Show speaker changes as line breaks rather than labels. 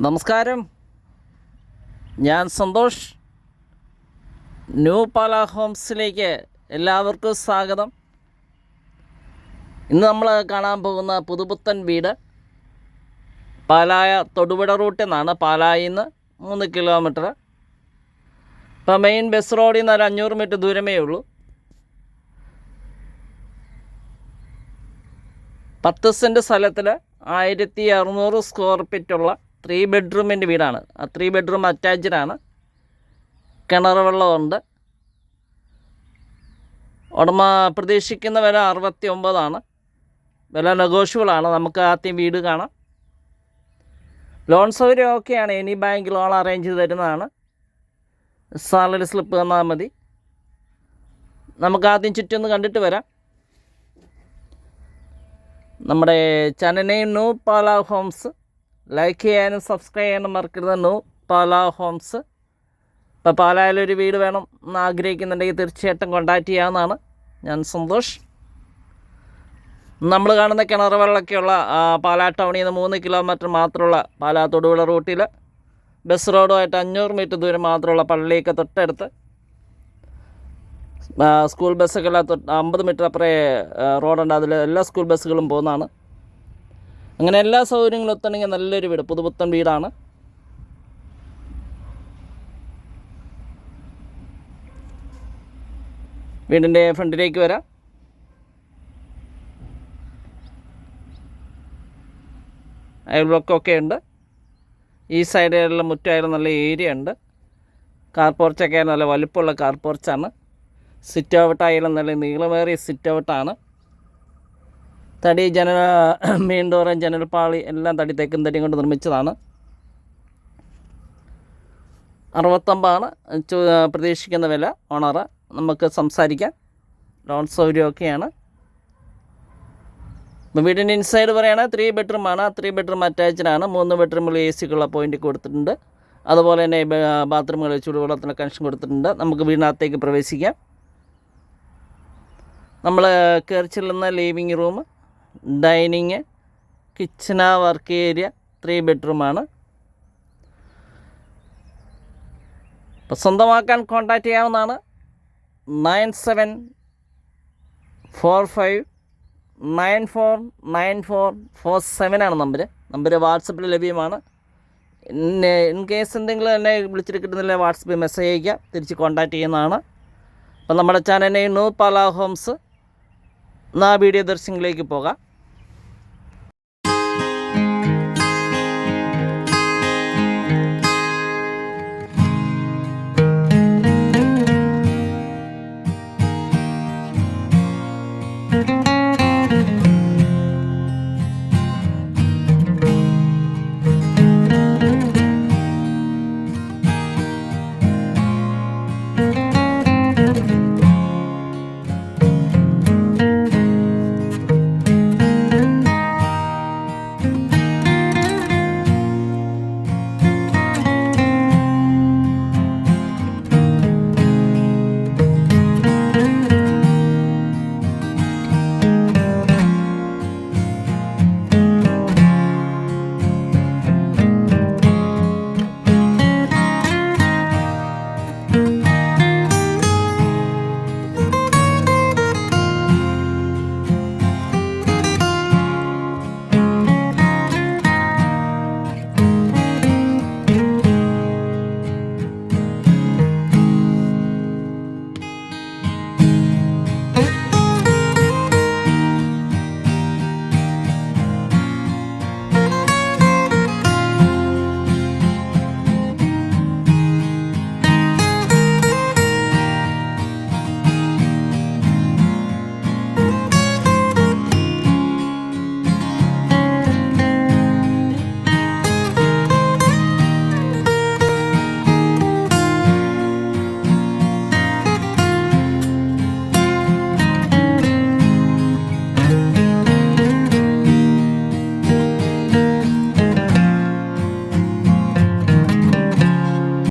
നമസ്കാരം. ഞാൻ സന്തോഷ്. ന്യൂ പാല ഹോംസിലേക്ക് എല്ലാവർക്കും സ്വാഗതം. ഇന്ന് നമ്മൾ കാണാൻ പോകുന്ന പുതുപുത്തൻ വീട് പാലായ തൊടുപുഴ റൂട്ടിൽ നിന്നാണ് പാലായിൽ നിന്ന് മൂന്ന് കിലോമീറ്റർ ഇപ്പം മെയിൻ ബസ് റോഡിൽ നിന്ന് ഒരു അഞ്ഞൂറ് മീറ്റർ ദൂരമേ ഉള്ളൂ. പത്ത് സെന്റ് സ്ഥലത്തിൽ ആയിരത്തി അറുന്നൂറ് സ്ക്വയർ ഫീറ്റുള്ള ത്രീ ബെഡ്റൂമിന്റെ വീടാണ്. ആ ത്രീ ബെഡ്റൂം അറ്റാച്ച്ഡാണ്. കിണർ വെള്ളമുണ്ട്. ഉടമ പ്രതീക്ഷിക്കുന്ന വില അറുപത്തി ഒമ്പതാണ് വില നെഗോഷ്യബിളാണ്. നമുക്ക് ആദ്യം വീട് കാണാം. ലോൺ സൗകര്യം ഓക്കെയാണ്. എനി ബാങ്ക് ലോൺ അറേഞ്ച് ചെയ്ത് തരുന്നതാണ്. സാലറി സ്ലിപ്പ് തന്നാൽ മതി. നമുക്ക് ആദ്യം ചുറ്റൊന്ന് കണ്ടിട്ട് വരാം. നമ്മുടെ ചനനയും നൂ പാല ഹോംസ്. ലൈക്ക് ചെയ്യാനും സബ്സ്ക്രൈബ് ചെയ്യാനും മറക്കരുത് നൂ പാല ഹോംസ് ഇപ്പോൾ പാലായിലൊരു വീട് വേണം എന്ന് ആഗ്രഹിക്കുന്നുണ്ടെങ്കിൽ തീർച്ചയായിട്ടും കോണ്ടാക്ട് ചെയ്യാവുന്നതാണ്. ഞാൻ സന്തോഷ്. നമ്മൾ കാണുന്ന കിണർ വെള്ളമൊക്കെയുള്ള പാലാ ടൗണിൽ നിന്ന് മൂന്ന് കിലോമീറ്റർ മാത്രമുള്ള പാലാ തൊടുപുഴ റൂട്ടിൽ ബസ് റോഡുമായിട്ട് അഞ്ഞൂറ് മീറ്റർ ദൂരം മാത്രമുള്ള പള്ളിയൊക്കെ തൊട്ടടുത്ത്. സ്കൂൾ ബസ്സൊക്കെ അമ്പത് മീറ്റർ അപ്പുറേ റോഡുണ്ട് അതിൽ എല്ലാ സ്കൂൾ ബസ്സുകളും പോകുന്നതാണ്. അങ്ങനെ എല്ലാ സൗകര്യങ്ങളും ഒത്തണമെങ്കിൽ നല്ലൊരു വീട് പുതുപുത്തൻ വീടാണ്. വീടിന്റെ ഫ്രണ്ടിലേക്ക് വരാം. അയൽവക്കമൊക്കെ ഉണ്ട്. ഈ സൈഡിലുള്ള മുറ്റായാലും നല്ല ഏരിയ ഉണ്ട്. കാർ പോർച്ചൊക്കെ നല്ല വലുപ്പമുള്ള കാർ പോർച്ചാണ്. സിറ്റ് ഔട്ടായാലും നല്ല നീളമേറിയ സിറ്റ് ഔട്ടാണ് തടി ജനൽ പാളി എല്ലാം തടി തെക്കും തടിയും കൊണ്ട് നിർമ്മിച്ചതാണ്. അറുപത്തൊമ്പതാണ്. പ്രതീക്ഷിക്കുന്ന വില ഓണർ. നമുക്ക് സംസാരിക്കാം. ലോൺ സൗകര്യമൊക്കെയാണ്. വീടിന്റെ ഇൻസൈഡ് പറയുകയാണെങ്കിൽ ത്രീ ബെഡ്റൂമാണ് ത്രീ ബെഡ്റൂം അറ്റാച്ച്ഡാണ് മൂന്ന് ബെഡ്റൂമിൽ എ സിക്കുള്ള പോയിന്റ് കൊടുത്തിട്ടുണ്ട്. അതുപോലെ തന്നെ ബാത്റൂമുകളിൽ ചൂടുവെള്ളത്തിന്റെ കണക്ഷൻ കൊടുത്തിട്ടുണ്ട്. നമുക്ക് വീടിനകത്തേക്ക് പ്രവേശിക്കാം. നമ്മൾ കയറി ചെല്ലുന്ന living room dining kitchen work area three ബെഡ്റൂമാണ് അപ്പോൾ സ്വന്തമാക്കാൻ കോൺടാക്റ്റ് ചെയ്യാവുന്നതാണ്. Nine seven four five nine four nine four four സെവനാണ് number number വാട്സപ്പിൽ ലഭ്യമാണ്. ഇൻ കേസ് എന്തെങ്കിലും എന്നെ വിളിച്ചിട്ട് കിട്ടുന്നില്ല വാട്സപ്പിൽ മെസ്സേജ് അയക്കുക തിരിച്ച് കോൺടാക്റ്റ് ചെയ്യുന്നതാണ്. അപ്പോൾ നമ്മുടെ ചാനലിനെ നൂ പാലാ ഹോംസ് എന്നാ വീഡിയോ ദർശനങ്ങളിലേക്ക് പോകാം.